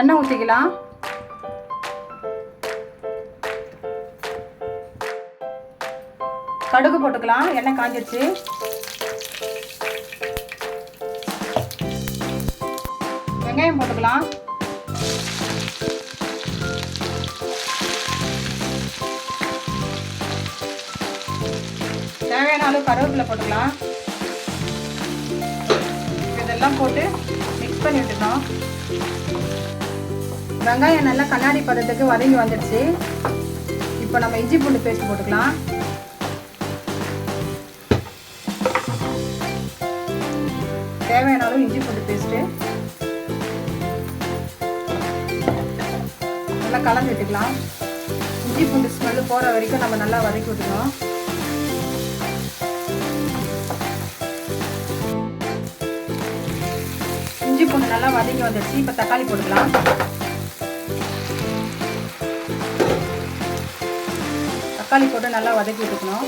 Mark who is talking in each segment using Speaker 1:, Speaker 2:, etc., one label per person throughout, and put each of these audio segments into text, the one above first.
Speaker 1: எண்ணெய் ஊற்றிக்கலாம் கடுகு போட்டுக்கலாம். எண்ணெய் காஞ்சிடுச்சு வெங்காயம் போட்டுக்கலாம். தேவையான அளவு கருவேப்பிலை போட்டுக்கலாம். இதெல்லாம் போட்டு மிக்ஸ் பண்ணி விட்டுக்கணும் வெங்காயம் நல்லா கண்ணாடி பதத்துக்கு வதங்கி வந்துடுச்சு. இப்போ நம்ம இஞ்சி பூண்டு பேஸ்ட் போட்டுக்கலாம். தேவையான அளவு இஞ்சி பூண்டு பேஸ்ட்டு. நல்லா கலந்து விட்டுக்கலாம். இஞ்சி பூண்டு ஸ்மெல்லு போகிற வரைக்கும் நம்ம நல்லா வதக்கி விட்டுக்கணும். இஞ்சி பூண்டு நல்லா வதங்கி வந்துடுச்சு. இப்போ தக்காளி போட்டுக்கலாம். தக்காளி போட்டு நல்லா வதக்கி விட்டுக்கணும்.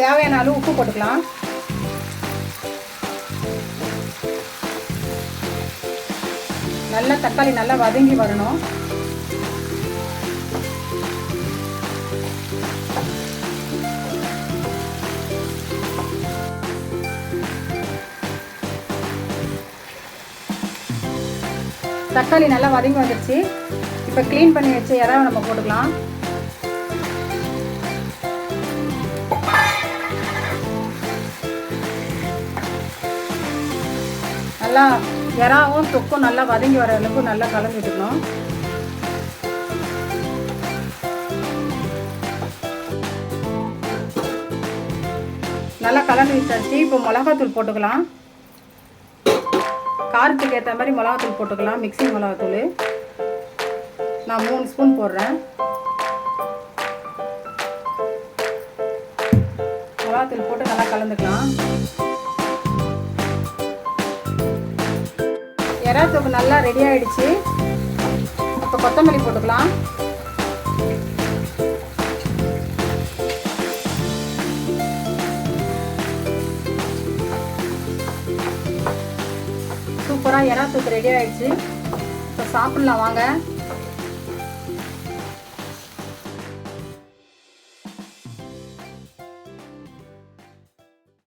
Speaker 1: தேவையான அளவு உப்பு போட்டுக்கலாம். நல்லா தக்காளி நல்லா வதங்கி வரணும். தக்காளி நல்லா வதங்கி வந்துடுச்சு இப்போ க்ளீன் பண்ணி வச்ச இறாவை நம்ம போட்டுக்கலாம். நல்லா இறாவும் தொக்கும் நல்லா வதங்கி வர அளவுக்கு நல்லா கலந்து விட்டுக்கணும். நல்லா கலந்து விட்டாச்சு. இப்போ மிளகாத்தூள் போட்டுக்கலாம். காரத்துக்கு ஏற்ற மாதிரி மிளகாத்தூள் போட்டுக்கலாம் மிக்ஸி மிளகாத்தூள். நான் மூணு ஸ்பூன் போடுறேன். மிளகாத்தூள் போட்டு நல்லா கலந்துக்கலாம். எறா நல்லா ரெடி ஆயிடுச்சு. இப்போ கொத்தமல்லி போட்டுக்கலாம். சூப்பராக எறா ரெடி ஆயிடுச்சு. இப்போ சாப்பிட்லாம் வாங்க.